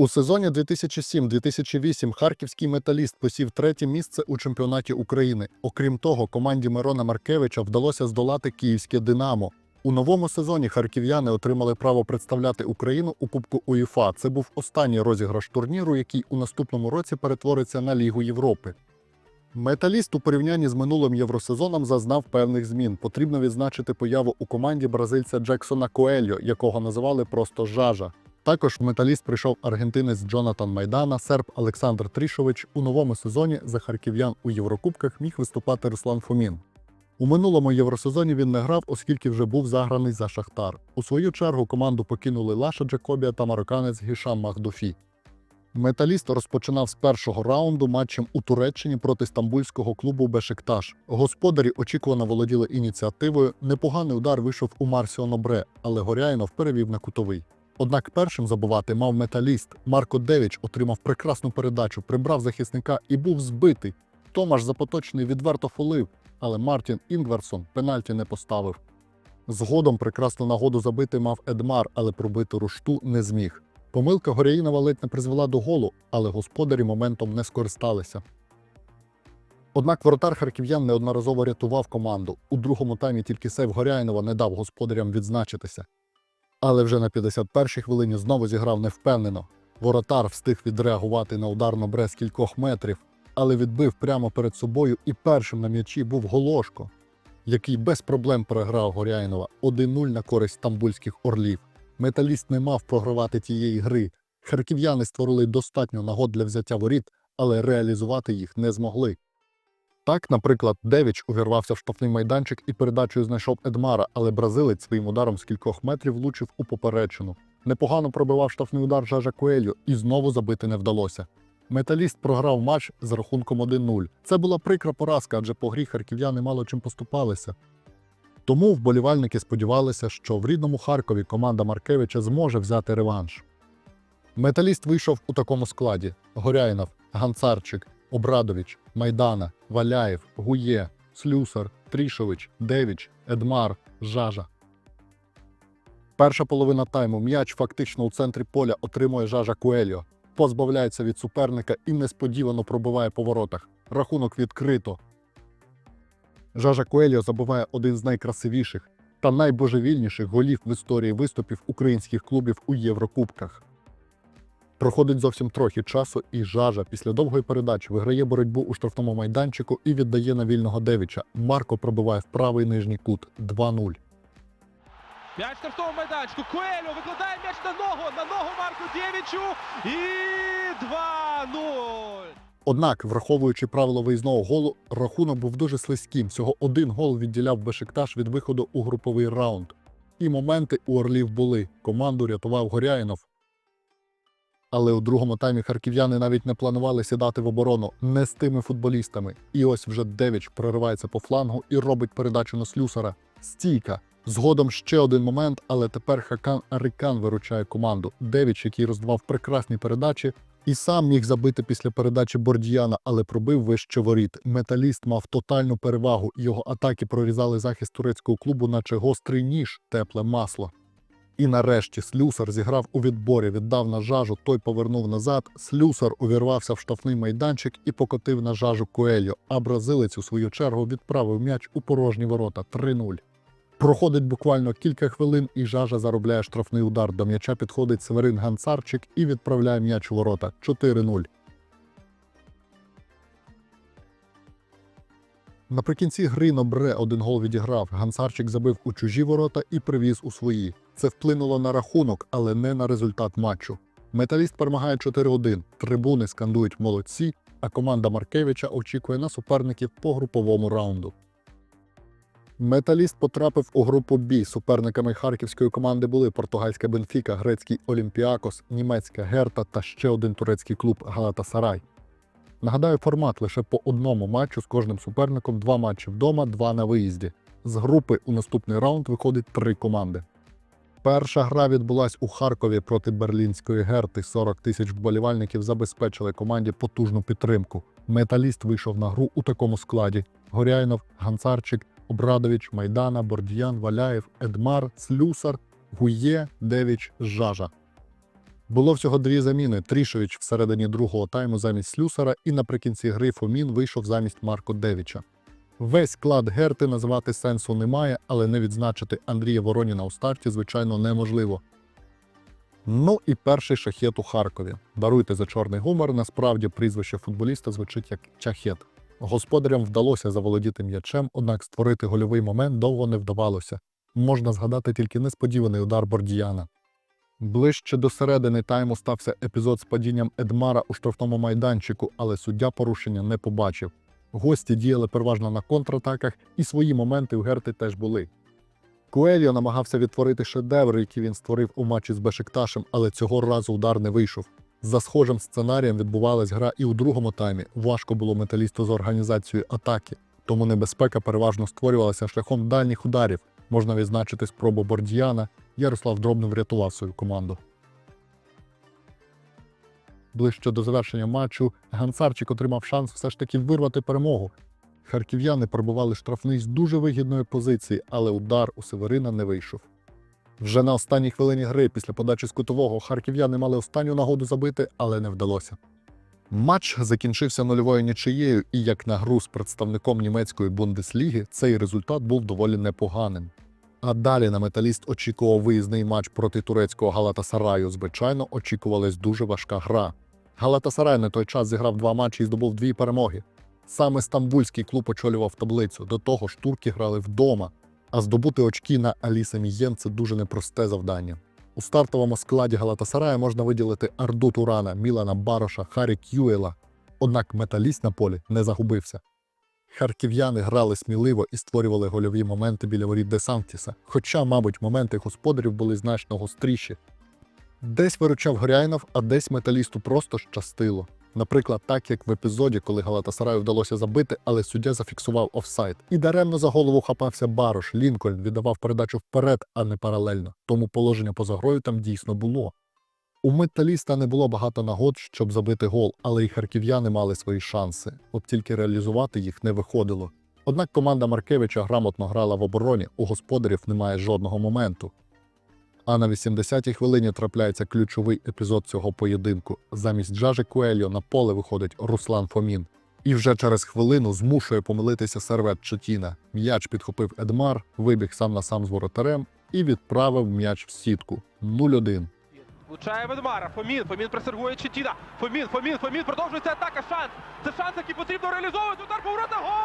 У сезоні 2007-2008 харківський металіст посів третє місце у чемпіонаті України. Окрім того, команді Мирона Маркевича вдалося здолати київське Динамо. У новому сезоні харків'яни отримали право представляти Україну у Кубку УЄФА. Це був останній розіграш турніру, який у наступному році перетвориться на Лігу Європи. Металіст у порівнянні з минулим євросезоном зазнав певних змін. Потрібно відзначити появу у команді бразильця Джексона Коельо, якого називали просто Жажа. Також в металіст прийшов аргентинець Джонатан Майдана, серб Олександр Трішович. У новому сезоні за харків'ян у Єврокубках міг виступати Руслан Фомін. У минулому євросезоні він не грав, оскільки вже був заграний за Шахтар. У свою чергу команду покинули Лаша Джакобія та марокканець Гішам Махдофі. Металіст розпочинав з першого раунду матчем у Туреччині проти стамбульського клубу Бешикташ. Господарі очікувано володіли ініціативою. Непоганий удар вийшов у Марсіо Нобре, але Горяйнов перевів на кутовий. Однак першим забувати мав металіст. Марко Девіч отримав прекрасну передачу, прибрав захисника і був збитий. Томаш Запоточний відверто фолив, але Мартін Інгверсон пенальті не поставив. Згодом прекрасну нагоду забити мав Едмар, але пробити рушту не зміг. Помилка Горяїнова ледь не призвела до голу, але господарі моментом не скористалися. Однак воротар харків'ян неодноразово рятував команду. У другому таймі тільки сейв Горяйнова не дав господарям відзначитися. Але вже на 51-й хвилині знову зіграв невпевнено. Воротар встиг відреагувати на удар Нобре з кількох метрів, але відбив прямо перед собою і першим на м'ячі був Голошко, який без проблем переграв Горяйнова 1-0 на користь стамбульських орлів. Металіст не мав програвати тієї гри. Харків'яни створили достатньо нагод для взяття воріт, але реалізувати їх не змогли. Так, наприклад, Девіч увірвався в штрафний майданчик і передачею знайшов Едмара, але бразилець своїм ударом з кількох метрів влучив у поперечину. Непогано пробивав штрафний удар Жажа Куелью і знову забити не вдалося. Металіст програв матч з рахунком 1-0. Це була прикра поразка, адже по грі харків'яни мало чим поступалися. Тому вболівальники сподівалися, що в рідному Харкові команда Маркевича зможе взяти реванш. Металіст вийшов у такому складі: Горяйнов, Ганцарчик, Обрадович, Майдана, Валяєв, Гує, Слюсар, Трішович, Девіч, Едмар, Жажа. Перша половина тайму м'яч фактично у центрі поля отримує Жажа Куельо, позбавляється від суперника і несподівано пробиває по воротах. Рахунок відкрито. Жажа Куельо забиває один з найкрасивіших та найбожевільніших голів в історії виступів українських клубів у Єврокубках. Проходить зовсім трохи часу, і Жажа після довгої передачі виграє боротьбу у штрафному майданчику і віддає на вільного Девіча. Марко пробиває в правий нижній кут 2-0. М'яч в штрафному майданчику. Коелю викладає м'яч на ногу. На ногу Марку Дєвічу. І 2-0. Однак, враховуючи правило виїзного голу, рахунок був дуже слизьким. Всього один гол відділяв Бешикташ від виходу у груповий раунд. І моменти у Орлів були. Команду рятував Горяїнов. Але у другому таймі харків'яни навіть не планували сідати в оборону не з тими футболістами. І ось вже Девіч проривається по флангу і робить передачу на слюсара. Стійка. Згодом ще один момент, але тепер Хакан Арикан виручає команду. Девіч, який роздавав прекрасні передачі, і сам міг забити після передачі Бордіяна, але пробив вище воріт. Металіст мав тотальну перевагу. Його атаки прорізали захист турецького клубу, наче гострий ніж, тепле масло. І нарешті Слюсар зіграв у відборі, віддав на жажу, той повернув назад. Слюсар увірвався в штрафний майданчик і покотив на жажу Коельо, а бразилець у свою чергу відправив м'яч у порожні ворота 3-0. Проходить буквально кілька хвилин, і жажа заробляє штрафний удар. До м'яча підходить Северин Ганцарчик і відправляє м'яч у ворота 4-0. Наприкінці гри Нобре один гол відіграв. Гансарчик забив у чужі ворота і привіз у свої. Це вплинуло на рахунок, але не на результат матчу. Металіст перемагає 4-1. Трибуни скандують молодці, а команда Маркевича очікує на суперників по груповому раунду. Металіст потрапив у групу Бі. Суперниками харківської команди були португальська Бенфіка, грецький Олімпіакос, німецька Герта та ще один турецький клуб Галатасарай. Нагадаю, формат лише по одному матчу з кожним суперником, два матчі вдома, два на виїзді. З групи у наступний раунд виходить три команди. Перша гра відбулась у Харкові проти берлінської герти. 40 тисяч вболівальників забезпечили команді потужну підтримку. Металіст вийшов на гру у такому складі: Горяйнов, Ганцарчик, Обрадович, Майдана, Бордіян, Валяєв, Едмар, Слюсар, Гує, Девіч, Жажа. Було всього дві заміни: Трішович всередині другого тайму замість Слюсара, і наприкінці гри Фомін вийшов замість Марко Девіча. Весь склад Герти називати сенсу немає, але не відзначити Андрія Вороніна у старті, звичайно, неможливо. Ну і перший шахет у Харкові. Даруйте за чорний гумор. Насправді прізвище футболіста звучить як чахет. Господарям вдалося заволодіти м'ячем, однак створити гольовий момент довго не вдавалося. Можна згадати тільки несподіваний удар Бордіяна. Ближче до середини тайму стався епізод з падінням Едмара у штрафному майданчику, але суддя порушення не побачив. Гості діяли переважно на контратаках, і свої моменти у Герти теж були. Куельо намагався відтворити шедевр, який він створив у матчі з Бешикташем, але цього разу удар не вийшов. За схожим сценарієм відбувалась гра і у другому таймі. Важко було металісту з організацією атаки, тому небезпека переважно створювалася шляхом дальніх ударів. Можна відзначити спробу Бордіяна. Ярослав Дробнов врятував свою команду. Ближче до завершення матчу Гансарчик отримав шанс все ж таки вирвати перемогу. Харків'яни пробували штрафний з дуже вигідної позиції, але удар у Северина не вийшов. Вже на останній хвилині гри після подачі з кутового харків'яни мали останню нагоду забити, але не вдалося. Матч закінчився нульовою нічиєю, і як на гру з представником німецької Бундесліги, цей результат був доволі непоганим. А далі на металіст очікував виїзний матч проти турецького Галатасараю. Звичайно, очікувалась дуже важка гра. Галатасарай на той час зіграв два матчі і здобув дві перемоги. Саме стамбульський клуб очолював таблицю. До того ж, турки грали вдома. А здобути очки на Аліса Мієн це дуже непросте завдання. У стартовому складі Галатасарая можна виділити Арду Турана, Мілана Бароша, Харі К'юела. Однак металіст на полі не загубився. Харків'яни грали сміливо і створювали гольові моменти біля воріт Десантіса, хоча, мабуть, моменти господарів були значно гостріші. Десь виручав Горяйнов, а десь металісту просто щастило. Наприклад, так як в епізоді, коли Галатасараю вдалося забити, але суддя зафіксував офсайд. І даремно за голову хапався Барош. Лінкольн віддавав передачу вперед, а не паралельно. Тому положення поза грою там дійсно було. У металіста не було багато нагод, щоб забити гол, але і харків'яни мали свої шанси, от тільки реалізувати їх не виходило. Однак команда Маркевича грамотно грала в обороні, у господарів немає жодного моменту. А на 80-й хвилині трапляється ключовий епізод цього поєдинку. Замість Джажи Куельо на поле виходить Руслан Фомін. І вже через хвилину змушує помилитися сервет Чотіна. М'яч підхопив Едмар, вибіг сам на сам з воротарем і відправив м'яч в сітку 0-1. Влучає Ведмара. Фомін. Фомін пресергує Читіна. Фомін, Фомін, Фомін. Продовжується атака. Шанс. Це шанс, який потрібно реалізовувати. Удар поворота. Гол!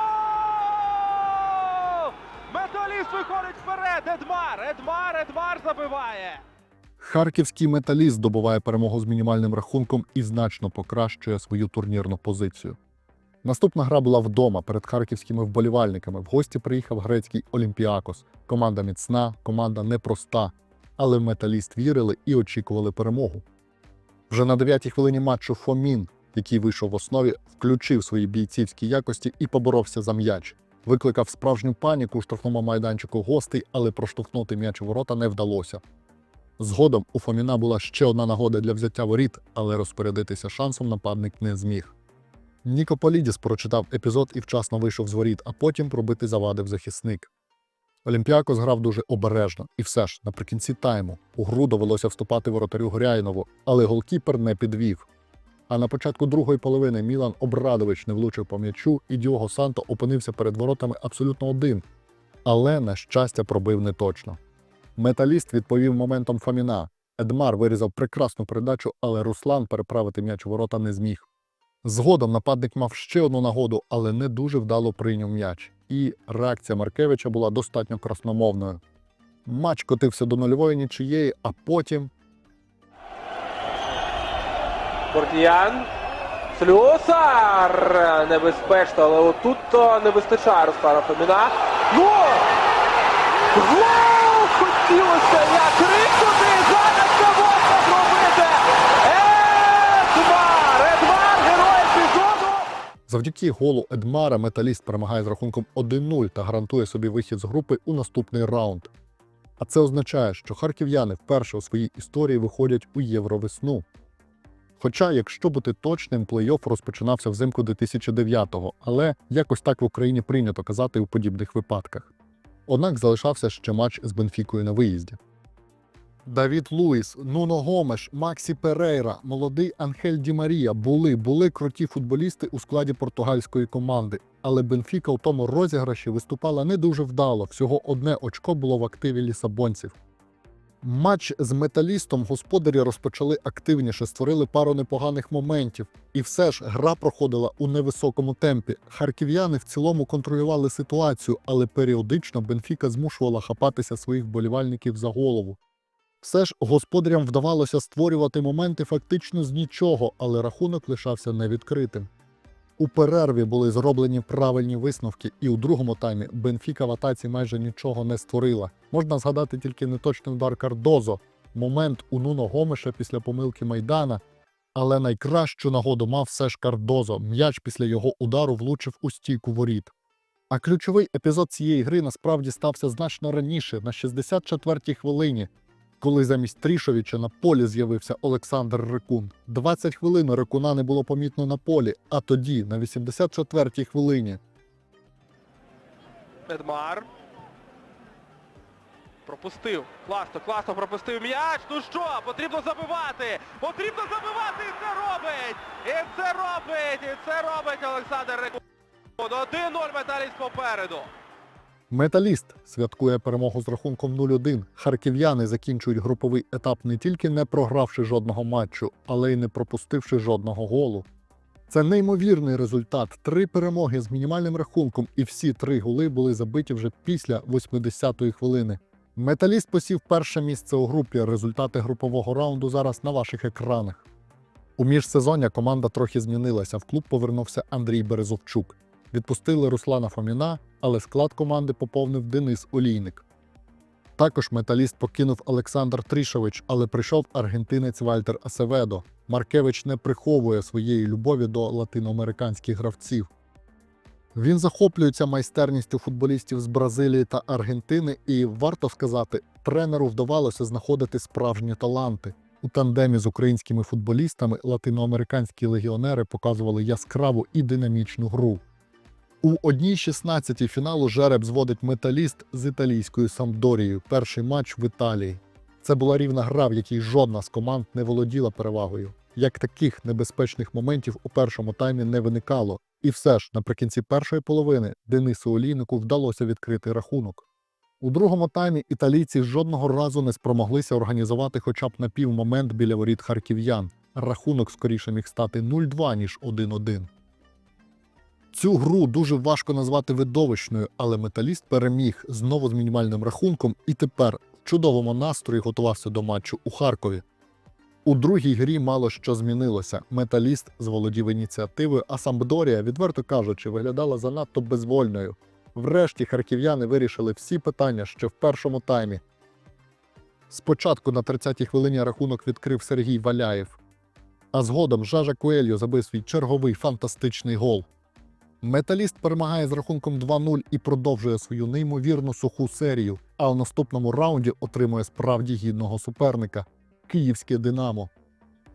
Металіст виходить вперед. Едмар. Едмар, Едмар забиває. Харківський металіст здобуває перемогу з мінімальним рахунком і значно покращує свою турнірну позицію. Наступна гра була вдома перед харківськими вболівальниками. В гості приїхав грецький Олімпіакос. Команда міцна, команда непроста, але металіст вірили і очікували перемогу. Вже на 9-й хвилині матчу Фомін, який вийшов в основі, включив свої бійцівські якості і поборовся за м'яч. Викликав справжню паніку у штрафному майданчику гостей, але проштовхнути м'яч у ворота не вдалося. Згодом у Фоміна була ще одна нагода для взяття воріт, але розпорядитися шансом нападник не зміг. Ніко Полідіс прочитав епізод і вчасно вийшов з воріт, а потім пробити завадив захисник. Олімпіакос грав дуже обережно, і все ж наприкінці тайму у гру довелося вступати воротарю Горяйнову, але голкіпер не підвів. А на початку другої половини Мілан Обрадович не влучив по м'ячу, і Діого Санто опинився перед воротами абсолютно один. Але, на щастя, пробив неточно. Металіст відповів моментом Фоміна. Едмар вирізав прекрасну передачу, але Руслан переправити м'яч у ворота не зміг. Згодом нападник мав ще одну нагоду, але не дуже вдало прийняв м'яч. І реакція Маркевича була достатньо красномовною. Матч котився до нульової нічиєї, а потім Бордіян. Слюсар! Небезпечно, але отут не вистачає Руслана Фоміна. Ну! Гол! Хотілося як крикнути! Зараз це можна зробити! Едмар! Едмар, герой епізоду! Завдяки голу Едмара металіст перемагає з рахунком 1-0 та гарантує собі вихід з групи у наступний раунд. А це означає, що харків'яни вперше у своїй історії виходять у Євровесну. Хоча, якщо бути точним, плей-офф розпочинався взимку 2009-го, але якось так в Україні прийнято казати у подібних випадках. Однак залишався ще матч з Бенфікою на виїзді. Давід Луїс, Нуно Гомеш, Максі Перейра, молодий Анхель Ді Марія були, були круті футболісти у складі португальської команди. Але Бенфіка у тому розіграші виступала не дуже вдало. Всього одне очко було в активі лісабонців. Матч з металістом господарі розпочали активніше, створили пару непоганих моментів. І все ж гра проходила у невисокому темпі. Харків'яни в цілому контролювали ситуацію, але періодично Бенфіка змушувала хапатися своїх болівальників за голову. Все ж господарям вдавалося створювати моменти фактично з нічого, але рахунок лишався невідкритим. У перерві були зроблені правильні висновки, і у другому таймі Бенфіка в атаці майже нічого не створила. Можна згадати тільки неточний удар Кардозо, момент у Нуно Гомеша після помилки Майдана. Але найкращу нагоду мав все ж Кардозо. М'яч після його удару влучив у стійку воріт. А ключовий епізод цієї гри насправді стався значно раніше, на 64-й хвилині, коли замість Трішовича на полі з'явився Олександр Рекун. 20 хвилин Рекуна не було помітно на полі, а тоді, на 84-й хвилині, Едмар. Пропустив. Класно, класно пропустив м'яч. Ну що, потрібно забивати! Потрібно забивати! І це робить! І це робить! І це робить Олександр Рекун. 1-0 металіст попереду. Металіст святкує перемогу з рахунком 0-1. Харків'яни закінчують груповий етап не тільки не програвши жодного матчу, але й не пропустивши жодного голу. Це неймовірний результат. Три перемоги з мінімальним рахунком, і всі три голи були забиті вже після 80-ї хвилини. Металіст посів перше місце у групі. Результати групового раунду зараз на ваших екранах. У міжсезоння команда трохи змінилася. В клуб повернувся Андрій Березовчук. Відпустили Руслана Фоміна, але склад команди поповнив Денис Олійник. Також металіст покинув Олександр Трішович, але прийшов аргентинець Вальтер Асеведо. Маркевич не приховує своєї любові до латиноамериканських гравців. Він захоплюється майстерністю футболістів з Бразилії та Аргентини, і варто сказати, тренеру вдавалося знаходити справжні таланти. У тандемі з українськими футболістами латиноамериканські легіонери показували яскраву і динамічну гру. У одній 16 фіналу жереб зводить металіст з італійською Самдорією. Перший матч в Італії. Це була рівна гра, в якій жодна з команд не володіла перевагою. Як таких небезпечних моментів у першому таймі не виникало. І все ж, наприкінці першої половини Денису Олійнику вдалося відкрити рахунок. У другому таймі італійці жодного разу не спромоглися організувати хоча б напівмомент біля воріт харків'ян. Рахунок скоріше міг стати 0-2, ніж 1-1. Цю гру дуже важко назвати видовищною, але металіст переміг знову з мінімальним рахунком і тепер в чудовому настрої готувався до матчу у Харкові. У другій грі мало що змінилося. Металіст зволодів ініціативою, а Самбдорія, відверто кажучи, виглядала занадто безвольною. Врешті харків'яни вирішили всі питання ще в першому таймі. Спочатку на 30-й хвилині рахунок відкрив Сергій Валяєв, а згодом Жажа Куельо забив свій черговий фантастичний гол. Металіст перемагає з рахунком 2-0 і продовжує свою неймовірно суху серію, а у наступному раунді отримує справді гідного суперника Київське Динамо.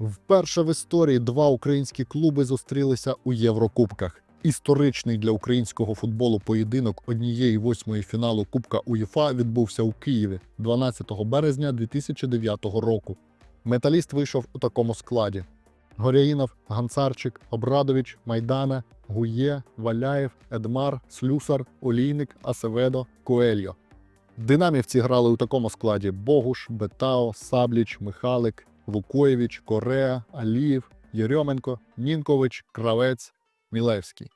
Вперше в історії два українські клуби зустрілися у Єврокубках. Історичний для українського футболу поєдинок однієї восьмої фіналу Кубка УЄФА відбувся у Києві 12 березня 2009 року. Металіст вийшов у такому складі: Горяїнов, Ганцарчик, Обрадович, Майдана, Гує, Валяєв, Едмар, Слюсар, Олійник, Асеведо, Коельо. Динамівці грали у такому складі: Богуш, Бетао, Сабліч, Михалик, Вукоєвич, Корея, Алієв, Єрьоменко, Нінкович, Кравець, Мілевський.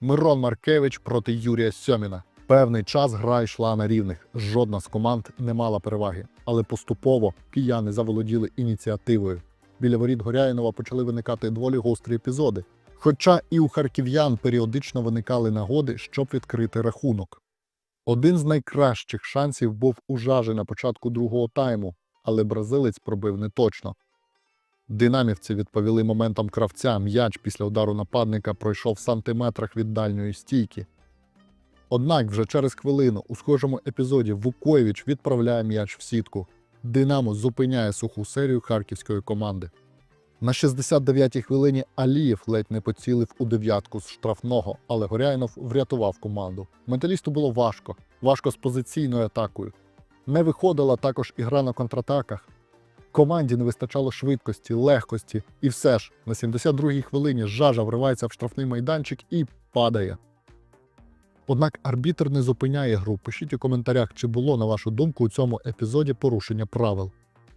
Мирон Маркевич проти Юрія Сьоміна. Певний час гра йшла на рівних. Жодна з команд не мала переваги, але поступово кияни заволоділи ініціативою. Біля воріт Горяїнова почали виникати доволі гострі епізоди. Хоча і у харків'ян періодично виникали нагоди, щоб відкрити рахунок. Один з найкращих шансів був у жажі на початку другого тайму, але бразилець пробив неточно. Динамівці відповіли моментом кравця. М'яч після удару нападника пройшов в сантиметрах від дальньої стійки. Однак вже через хвилину у схожому епізоді Вукоєвич відправляє м'яч в сітку. Динамо зупиняє суху серію харківської команди. На 69-й хвилині Алієв ледь не поцілив у дев'ятку з штрафного, але Горяйнов врятував команду. Металісту було важко, важко з позиційною атакою. Не виходила також і гра на контратаках. Команді не вистачало швидкості, легкості, і все ж на 72-й хвилині жажа вривається в штрафний майданчик і падає. Однак арбітр не зупиняє гру. Пишіть у коментарях, чи було, на вашу думку, у цьому епізоді порушення правил.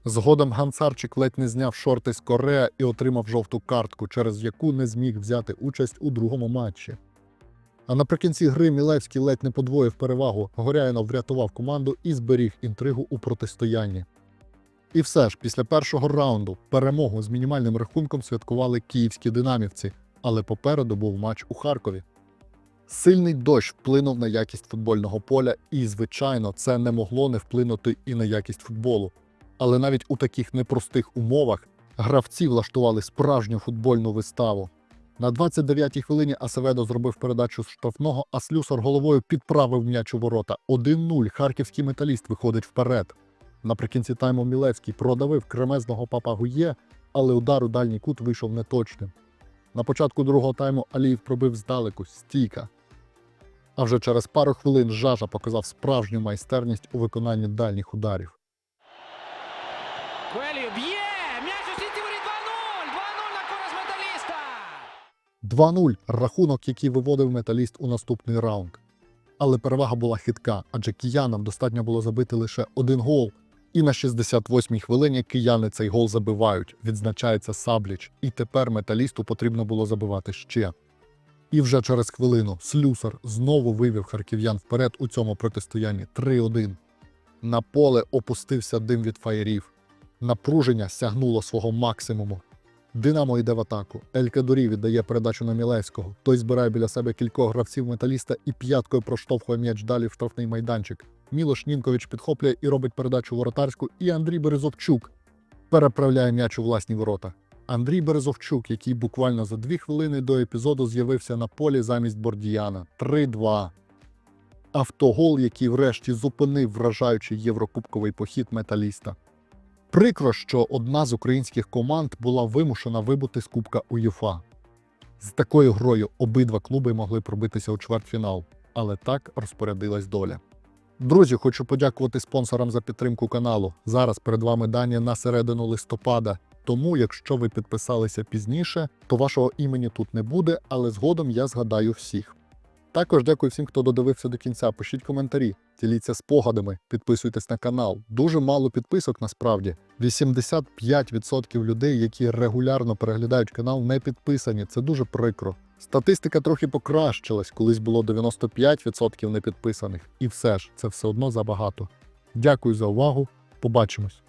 Згодом Гансарчик ледь не зняв шорти з Корея і отримав жовту картку, через яку не зміг взяти участь у другому матчі. А наприкінці гри Мілевський ледь не подвоїв перевагу. Горяєнов врятував команду і зберіг інтригу у протистоянні. І все ж, після першого раунду перемогу з мінімальним рахунком святкували київські динамівці, але попереду був матч у Харкові. Сильний дощ вплинув на якість футбольного поля, і, звичайно, це не могло не вплинути і на якість футболу. Але навіть у таких непростих умовах гравці влаштували справжню футбольну виставу. На 29-й хвилині Асеведо зробив передачу з штрафного, а Слюсар головою підправив м'яч у ворота. 1-0. Харківський металіст виходить вперед. Наприкінці тайму Мілевський продавив кремезного папа Гує, але удар у дальній кут вийшов неточним. На початку другого тайму Аліїв пробив здалеку стійка. А вже через пару хвилин Жажа показав справжню майстерність у виконанні дальніх ударів. Коелію б'є! М'яч у сітці воріт 2-0! 2-0 на користь металіста! 2-0 рахунок, який виводив металіст у наступний раунд. Але перевага була хитка, адже киянам достатньо було забити лише один гол. І на 68-й хвилині кияни цей гол забивають, відзначається Сабліч, і тепер металісту потрібно було забивати ще. І вже через хвилину Слюсар знову вивів харків'ян вперед у цьому протистоянні 3-1. На поле опустився дим від фаєрів. Напруження сягнуло свого максимуму. Динамо йде в атаку. Ель Кадурі віддає передачу на Мілевського. Той збирає біля себе кількох гравців металіста і п'яткою проштовхує м'яч далі в штрафний майданчик. Мілош Нінкович підхоплює і робить передачу воротарську. І Андрій Березовчук переправляє м'яч у власні ворота. Андрій Березовчук, який буквально за дві хвилини до епізоду з'явився на полі замість Бордіяна. 3-2. Автогол, який врешті зупинив вражаючий єврокубковий похід металіста. Прикро, що одна з українських команд була вимушена вибути з Кубка УЄФА. З такою грою обидва клуби могли пробитися у чвертьфінал, але так розпорядилась доля. Друзі, хочу подякувати спонсорам за підтримку каналу. Зараз перед вами дані на середину листопада. Тому, якщо ви підписалися пізніше, то вашого імені тут не буде, але згодом я згадаю всіх. Також дякую всім, хто додивився до кінця. Пишіть коментарі, діліться спогадами, підписуйтесь на канал. Дуже мало підписок насправді. 85% людей, які регулярно переглядають канал, не підписані. Це дуже прикро. Статистика трохи покращилась, колись було 95% непідписаних. І все ж, це все одно забагато. Дякую за увагу. Побачимось.